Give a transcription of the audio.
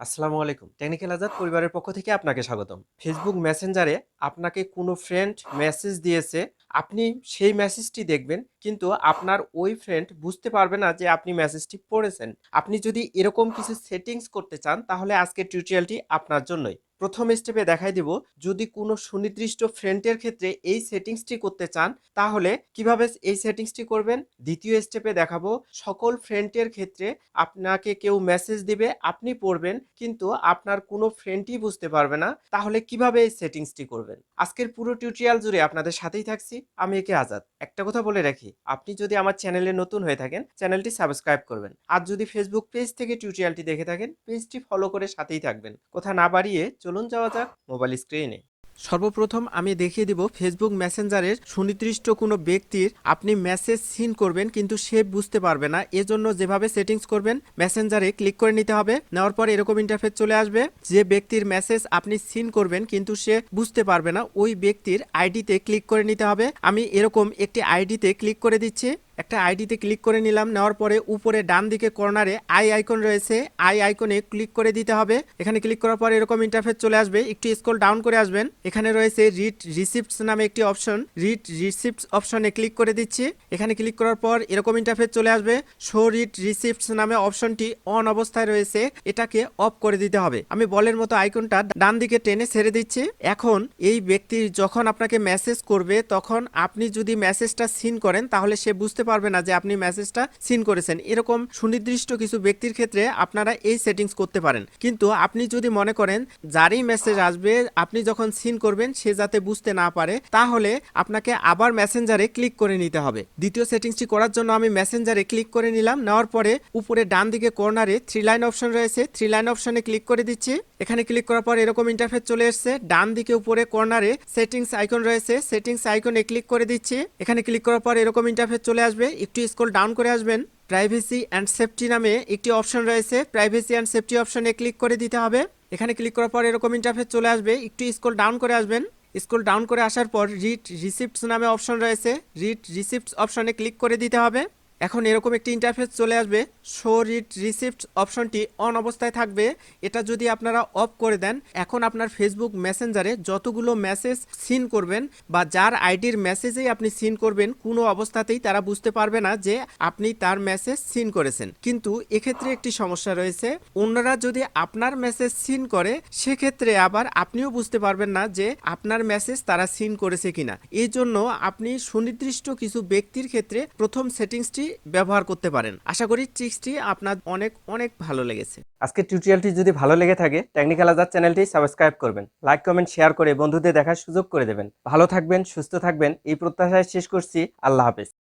আসসালামু আলাইকুম। টেকনিক্যাল আজাদ পরিবারের পক্ষ থেকে আপনাকে স্বাগতম। ফেসবুক মেসেঞ্জারে আপনাকে কোনো ফ্রেন্ড মেসেজ দিয়েছে, আপনি সেই মেসেজটি দেখবেন, কিন্তু আপনার ওই ফ্রেন্ড বুঝতে পারবে না যে আপনি মেসেজটি পড়েছেন। আপনি যদি এরকম কিছু সেটিংস করতে চান, তাহলে আজকের টিউটোরিয়ালটি আপনার জন্যই। প্রথম স্টেপে দেখাই দিব, যদি কোনো সুনির্দিষ্ট ফ্রেন্ডের ক্ষেত্রে এই সেটিংসটি করতে চান, তাহলে কীভাবে এই সেটিংসটি করবেন? দ্বিতীয় স্টেপে দেখাবো, সকল ফ্রেন্ডের ক্ষেত্রে আপনাকে কেউ মেসেজ দিবে, আপনি পড়বেন, কিন্তু আপনার কোনো ফ্রেন্ডই বুঝতে পারবে না, তাহলে কীভাবে এই সেটিংসটি করবেন? আজকের পুরো টিউটোরিয়াল জুড়ে আপনাদের সাথেই থাকছি, আমি একে আজাদ। একটা কথা বলে রাখি, আপনি যদি আমার চ্যানেলে নতুন হয়ে থাকেন চ্যানেলটি সাবস্ক্রাইব করবেন। আর যদি ফেসবুক পেজ থেকে টিউটোরিয়ালটি দেখে থাকেন পেজটি ফলো করে সাথেই থাকবেন। কথা না বাড়িয়ে চলুন যাওয়া যাক মোবাইল স্ক্রিনে। সর্বপ্রথম আমি দেখিয়ে দিব ফেসবুক মেসেঞ্জারের সুনির্দিষ্ট কোনো ব্যক্তির আপনি মেসেজ সিন করবেন কিন্তু সে বুঝতে পারবে না। এজন্য যেভাবে সেটিংস করবেন মেসেঞ্জারে ক্লিক করে নিতে হবে। নেওয়ার পর এরকম ইন্টারফেস চলে আসবে। যে ব্যক্তির মেসেজ আপনি সিন করবেন কিন্তু সে বুঝতে পারবে না, ওই ব্যক্তির আইডিতে ক্লিক করে নিতে হবে। আমি এরকম একটি আইডিতে ক্লিক করে দিচ্ছি। একটা আইডিতে ক্লিক করে নিলাম, নেওয়ার পরে উপরে ডান দিকে কর্নারে আই আইকন রয়েছে, আই আইকনে ক্লিক করে দিতে হবে। এখানে ক্লিক করার পর এরকম ইন্টারফেস চলে আসবে, একটু স্ক্রল ডাউন করে আসবেন। এখানে রয়েছে রিড রিসিপ্টস নামে একটি অপশন রিড রিসিপ্টস অপশনে ক্লিক করে দিচ্ছি। এখানে ক্লিক করার পর এরকম ইন্টারফেস চলে আসবে শো রিড রিসিপ্টস নামে অপশনটি অন অবস্থায় রয়েছে, এটাকে অফ করে দিতে হবে। আমি বলের মতো আইকনটা ডান দিকে টেনে ছেড়ে দিচ্ছি। এখন এই ব্যক্তি যখন আপনাকে মেসেজ করবে, তখন আপনি যদি মেসেজটা সিন করেন, তাহলে সে বুঝতে পারবে না যে আপনি মেসেজটা সিন করেছেন। এরকম সুনির্দিষ্ট কিছু ব্যক্তির ক্ষেত্রে আপনারা এই সেটিংস করতে পারেন। কিন্তু আপনি যদি মনে করেন যারই মেসেজ আসবে, আপনি যখন সিন করবেন, সে যাতে বুঝতে না পারে, তাহলে আপনাকে আবার মেসেঞ্জারে ক্লিক করে নিতে হবে। দ্বিতীয় সেটিংসটি করার জন্য আমি মেসেঞ্জারে ক্লিক করে নিলাম। নেওয়ার পরে উপরে ডান দিকে কর্নারে থ্রি লাইন অপশন রয়েছে। থ্রি লাইন অপশনে ক্লিক করে দিচ্ছি। এখানে ক্লিক করার পর এরকম ইন্টারফেস চলে এসেছে। ডান দিকে উপরে কর্নারে সেটিংস আইকন রয়েছে। সেটিংস আইকনে ক্লিক করে দিচ্ছি। এখানে ক্লিক করার পর এরকম ইন্টারফেস চলে আসবে। একটু স্ক্রল ডাউন করে আসবেন। প্রাইভেসি অ্যান্ড সেফটি নামে একটি অপশন রয়েছে। প্রাইভেসি অ্যান্ড সেফটি অপশনে ক্লিক করে দিতে হবে। এখানে ক্লিক করার পর এরকম ইন্টারফেস চলে আসবে। একটু স্ক্রল ডাউন করে আসবেন। স্ক্রল ডাউন করে আসার পর রিট রিসিপ্টস নামে অপশন রয়েছে। রিট রিসিপ্টস অপশনে ক্লিক করে দিতে হবে। এখন এরকম একটি ইন্টারফেস চলে আসবে। শো রিড রিসিপ্ট অপশনটি অন অবস্থায় থাকবে। এটা যদি আপনারা অফ করে দেন, এখন আপনার ফেসবুক মেসেঞ্জারে যতগুলো মেসেজ সিন করবেন বা যার আইডির মেসেজেই আপনি সিন করবেন, কোনো অবস্থাতেই তারা বুঝতে পারবে না যে আপনি তার মেসেজ সিন করেছেন। কিন্তু এক্ষেত্রে একটি সমস্যা রয়েছে, অন্যরা যদি আপনার মেসেজ সিন করে, সেক্ষেত্রে আবার আপনিও বুঝতে পারবেন না যে আপনার মেসেজ তারা সিন করেছে কিনা। এই জন্য আপনি সুনির্দিষ্ট কিছু ব্যক্তির ক্ষেত্রে প্রথম সেটিংসটি ব্যবহার করতে পারেন। আশা করি ট্রিক্সটি আপনার অনেক অনেক ভালো লেগেছে। আজকে টিউটোরিয়ালটি যদি ভালো লেগে থাকে টেকনিক্যাল আজাদ চ্যানেলটি সাবস্ক্রাইব করবেন লাইক কমেন্ট শেয়ার করে বন্ধুদের দেখার সুযোগ করে দেবেন। ভালো থাকবেন, সুস্থ থাকবেন, এই প্রত্যাশায় শেষ করছি। আল্লাহ হাফেজ।